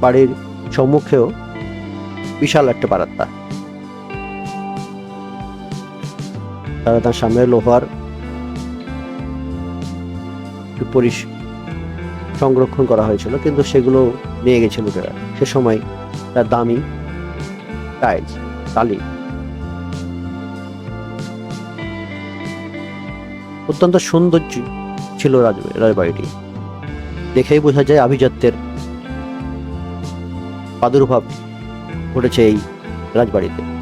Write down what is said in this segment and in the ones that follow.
বাড়ির সম্মুখেও বিশাল একটা বারান্দা। তারা তার সামনে লোহার পরিস সংরক্ষণ করা হয়েছিল, কিন্তু সেগুলো নিয়ে গেছে লোকেরা। সে সময় তার দামি টাইলস, টালি অত্যন্ত সৌন্দর্য ছিল রাজ- রাজবাড়িটি। দেখেই বোঝা যায় আভিজাত্যের প্রাদুর্ভাব ঘটেছে এই রাজবাড়িতে।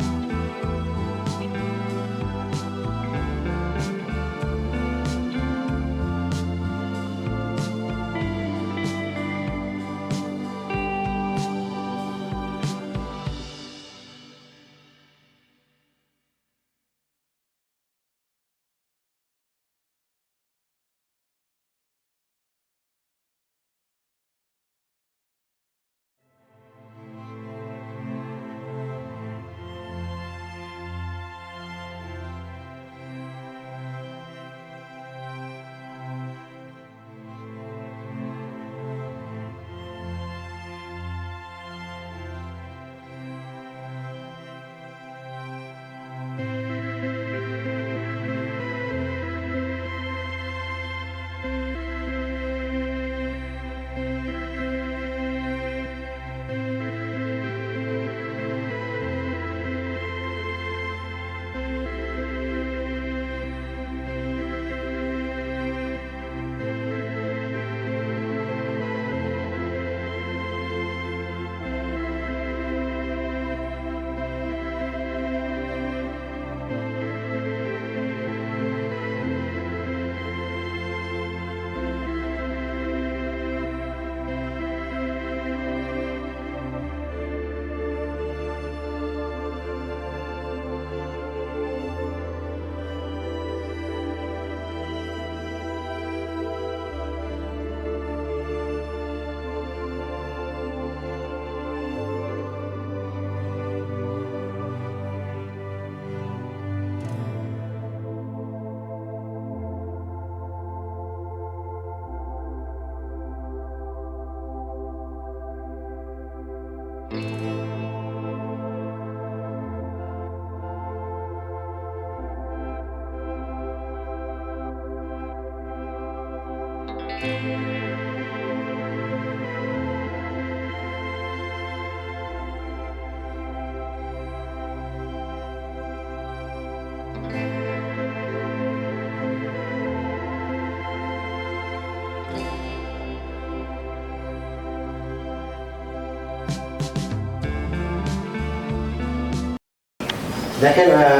দেখেন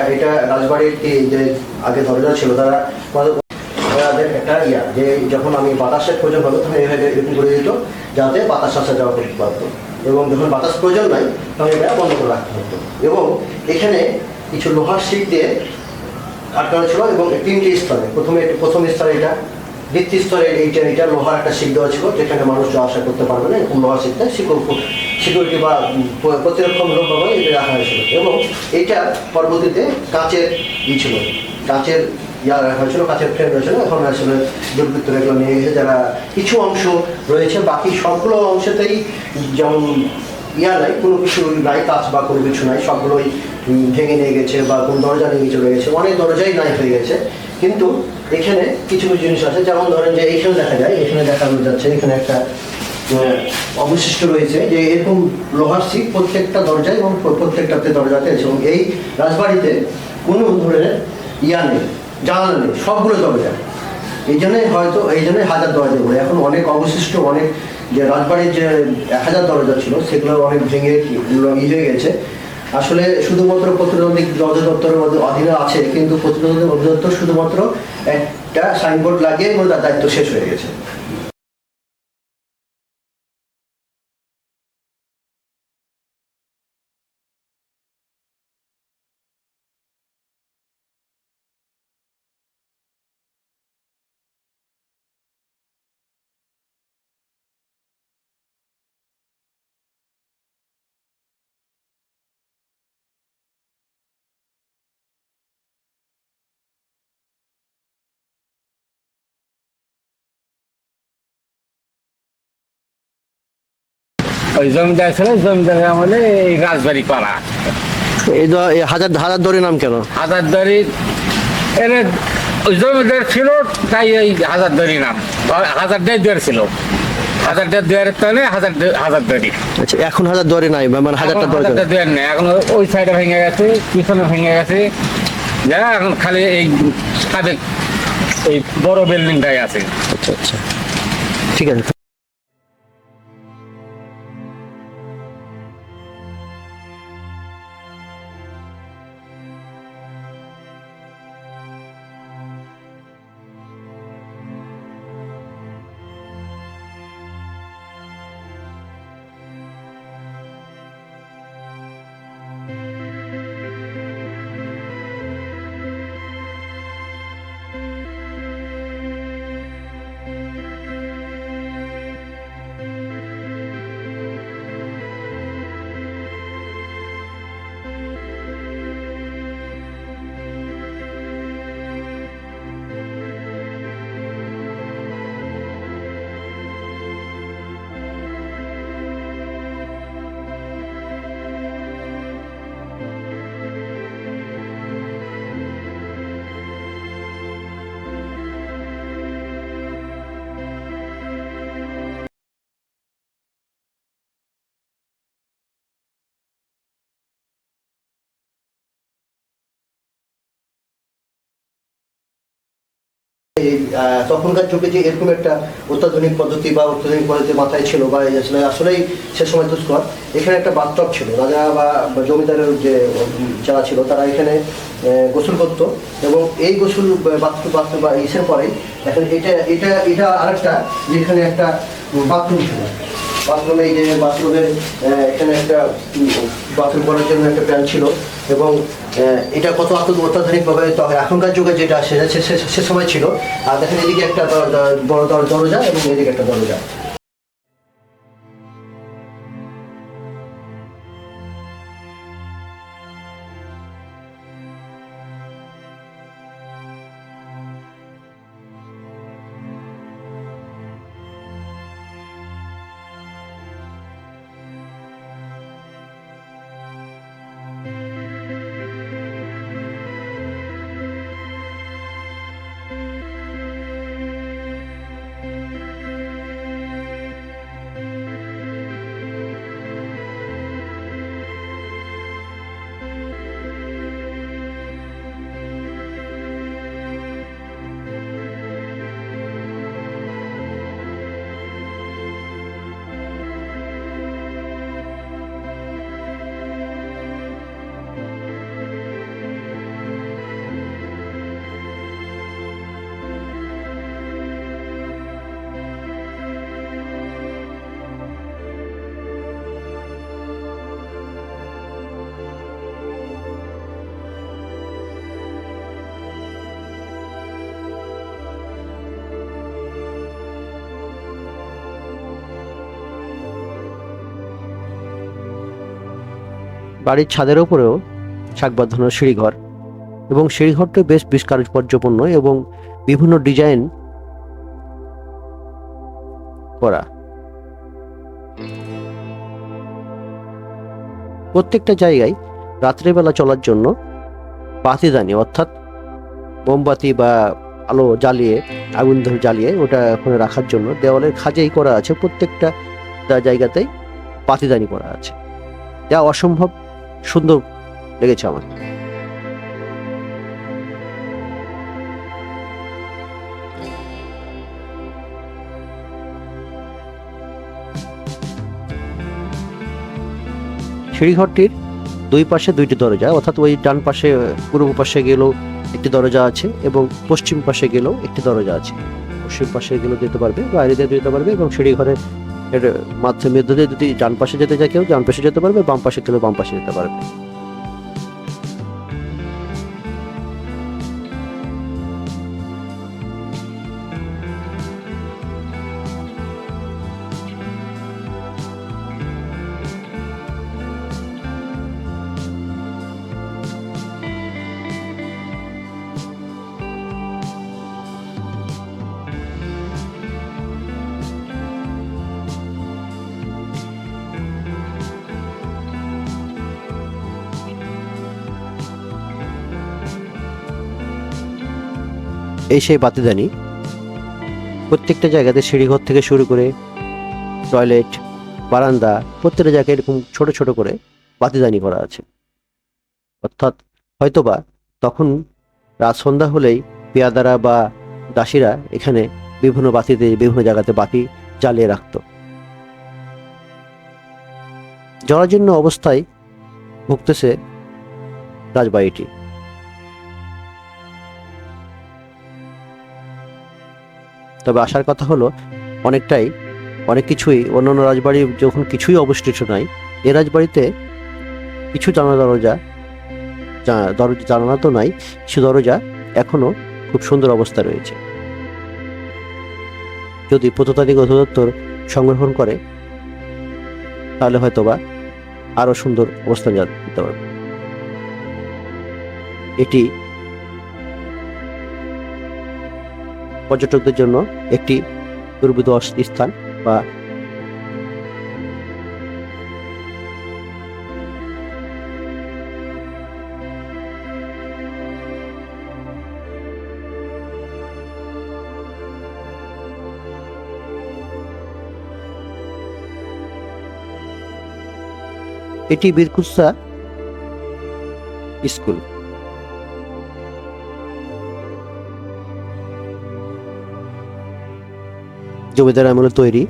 এটা রাজবাড়ির যে আগে দরজা ছিল তারা তাদের একটা ইয়া যে যখন আমি বাতাসের প্রয়োজন হলো তখন এইভাবে এরকম করে দিত যাতে বাতাস আসা যাওয়া করতে পারতো এবং যখন বাতাস প্রয়োজন নাই তখন এটা বন্ধ করে রাখতে হতো। এবং এখানে কিছু লোহার শিক দিয়ে আটকানো ছিল এবং তিনটি স্তরে প্রথমে প্রথম স্তরে এটা দ্বিতীয় স্তরে এইটা এটা লোহার একটা শিক দেওয়া ছিল যেখানে মানুষ আসা করতে পারবে না এরকম লোহার শিখতে সিকিউরিটি বা উম, প- প্রতিরক্ষামূলক ভাবে এটা রাখা হয়েছিল। এবং এইটা পরবর্তীতে কাচের ই ছিল কাচের ইয়া রাখা হয়েছিল কাচের ফ্রেম রয়েছিল এখন আসলে দুর্বৃত্ত এগুলো নিয়ে গেছে যারা কিছু অংশ রয়েছে, বাকি সবগুলো অংশতেই যেমন ইয়া নাই, কোনো কিছু নাই, কাজ বা কোনো কিছু নাই, সবগুলোই ভেঙে নিয়ে গেছে বা কোনো দরজা নিয়ে চলে গেছে, অনেক দরজাই নাই হয়ে গেছে। কিন্তু এখানে কিছু কিছু জিনিস আছে, যেমন ধরেন যে এইখানে দেখা যায়, এখানে দেখা যাচ্ছে, এখানে একটা অবশিষ্ট রয়েছে যে এরকম লোহার সিট প্রত্যেকটা দরজায় এবং প্রত্যেকটাতে দরজাতে আছে এবং এই রাজবাড়িতে কোনো ধরনের ইয়া নেই। জানালা নেই, সবগুলো জমে যায়। এই জন্যই হয়তো, এই জন্যই হাজার দরজা বলে। এখন অনেক অবশিষ্ট, অনেক যে রাজবাড়ির যে এক হাজার দরজা ছিল, সেগুলো অনেক ভেঙে ই হয়ে গেছে। আসলে শুধুমাত্র প্রতিরোধী অধিদপ্তরের মধ্যে অধীনে আছে, কিন্তু প্রতিরোধী অধিদপ্তর শুধুমাত্র একটা সাইনবোর্ড লাগিয়ে দায়িত্ব শেষ হয়ে গেছে। ওই জমিদার ছিল জমিদার আমলে এই রাজবাড়ি পাড়া এই দ- এই হাজার হাজার দড়ি নাম কেন? হাজারদারি এর ওই জমিদার ছিল তাই এই হাজারদারি নাম। হাজারদারি দুয়ার ছিল। হাজারটা দুয়ারের তলে হাজার হাজারদারি আচ্ছা এখন হাজার দড়ি নাই মানে হাজারটা দড়ি কেন? হাজারটা দুয়ার নেই এখন ওই সাইডে ভেঙে গেছে পিছনে ভেঙে গেছে। যা এখন খালি এই সাবেক এই বড় বিল্ডিংটাই আছে। আচ্ছা আচ্ছা। ঠিক আছে। তখনকার যুগে যে এরকম একটা অত্যাধুনিক পদ্ধতি বা অত্যাধুনিক পদ্ধতি মাথায় ছিল বা আসলে আসলেই সে সময় তো স্কোয়ার এখানে একটা বাথটব ছিল, রাজা বা জমিদারের যে, যারা ছিল তারা এখানে গোসল করতো এবং এই গোসল বাথরুম বাথরুম বা ইসের পরেই এখন এটা এটা এটা আরেকটা যেখানে একটা বাথরুম ছিল। বাথরুমে এই যে বাথরুমের এখানে একটা বাথরুম করার জন্য একটা প্যান ছিল এবং এটা কত আত্ম অত্যাধুনিকভাবে এখনকার যুগে যেটা সে- সময় ছিল। আর দেখেন এদিকে একটা বড় দর- দরজা এবং এদিকে একটা দরজা। বাড়ির ছাদের উপরেও শাক বাঁধানোর সিঁড়িঘর এবং সিঁড়িঘরটা বেশ বেশ এবং বিভিন্ন ডিজাইন করা। প্রত্যেকটা জায়গায় রাত্রেবেলা চলার জন্য বাতিদানি অর্থাৎ মোমবাতি বা আলো জ্বালিয়ে, আগুন ধরে জ্বালিয়ে ওটা ওখানে রাখার জন্য দেওয়ালের খাজেই করা আছে। প্রত্যেকটা জায়গাতেই পাতিদানি করা আছে। যা অসম্ভব সুন্দর লেগেছে আমার। সিঁড়িঘরটির দুই পাশে দুইটি দরজা, অর্থাৎ ওই ডান পাশে পূর্ব পাশে গেলেও একটি দরজা আছে এবং পশ্চিম পাশে গেলেও একটি দরজা আছে। পশ্চিম পাশে গেলেও যেতে পারবে, বাইরে দিয়ে যেতে পারবে এবং সিঁড়িঘরের এর মাধ্যমে যদি যদি ডান পাশে যেতে চায় কেউ, ডান পাশে যেতে পারবে, বাম পাশে খেলে বাম পাশে যেতে পারবে। এই সেই বাতিদানি। প্রত্যেকটা জায়গাতে সিঁড়িঘর থেকে শুরু করে টয়লেট, বারান্দা, প্রত্যেকটা জায়গায় এরকম ছোট ছোট করে বাতিদানি করা আছে। অর্থাৎ হয়তোবা তখন রাত সন্ধ্যা হলেই পেয়াদারা বা দাসীরা এখানে বিভিন্ন বাতিতে, বিভিন্ন জায়গাতে বাতি জ্বালিয়ে রাখত। জরাজীর্ণ অবস্থায় ভুগতেছে রাজবাড়িটি। তবে আসার কথা হলো, অনেকটাই, অনেক কিছুই অন্যান্য রাজবাড়ি যখন কিছুই অবশিষ্ট নাই, এ রাজবাড়িতে কিছু জানা দরজা জানালা তো নাই, কিছু দরজা এখনও খুব সুন্দর অবস্থা রয়েছে। যদি প্রত্নতাত্ত্বিক অধিদপ্তর সংগ্রহণ করে, তাহলে হয়তোবা আরও সুন্দর অবস্থান দিতে পারবে। এটি পর্যটকদের জন্য একটি দুর্বিধ স্থান বা এটি বীরকুৎসা স্কুল। জমিদার আমলে তৈরি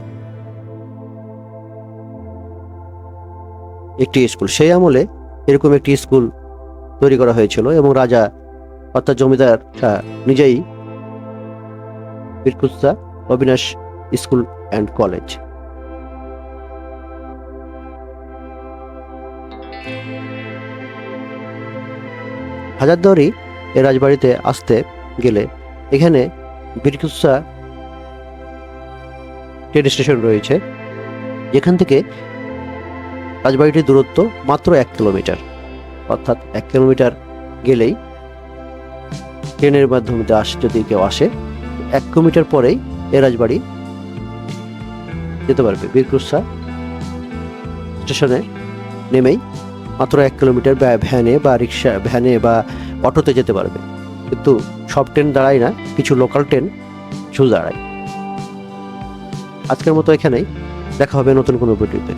একটি স্কুল। সেই আমলে এরকম একটি স্কুল তৈরি করা হয়েছিল এবং রাজা অর্থাৎ জমিদার নিজেই বীরকুৎসা Abinash school and college. Hazarduari এ রাজবাড়িতে আসতে গেলে এখানে বীরকুৎসা ট্রেন স্টেশন রয়েছে। যেখান থেকে রাজবাড়িটির দূরত্ব মাত্র এক কিলোমিটার। অর্থাৎ এক কিলোমিটার গেলেই ট্রেনের মাধ্যমে আস যদি কেউ আসে, এক কিলোমিটার পরেই এ রাজবাড়ি যেতে পারবে। বীরকুৎসা স্টেশনে নেমেই মাত্র এক কিলোমিটার ভ্যানে বা রিক্সা, ভ্যানে বা অটোতে যেতে পারবে। কিন্তু সব ট্রেন দাঁড়ায় না, কিছু লোকাল ট্রেন শুধু দাঁড়ায়। আজকের মতো এখানেই। দেখা হবে নতুন কোনো ভিডিওতে।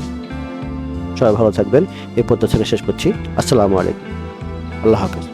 সবাই ভালো থাকবেন। এই পদ্মা শেষ করছি। আসসালামু আলাইকুম। আল্লাহ হাফিজ।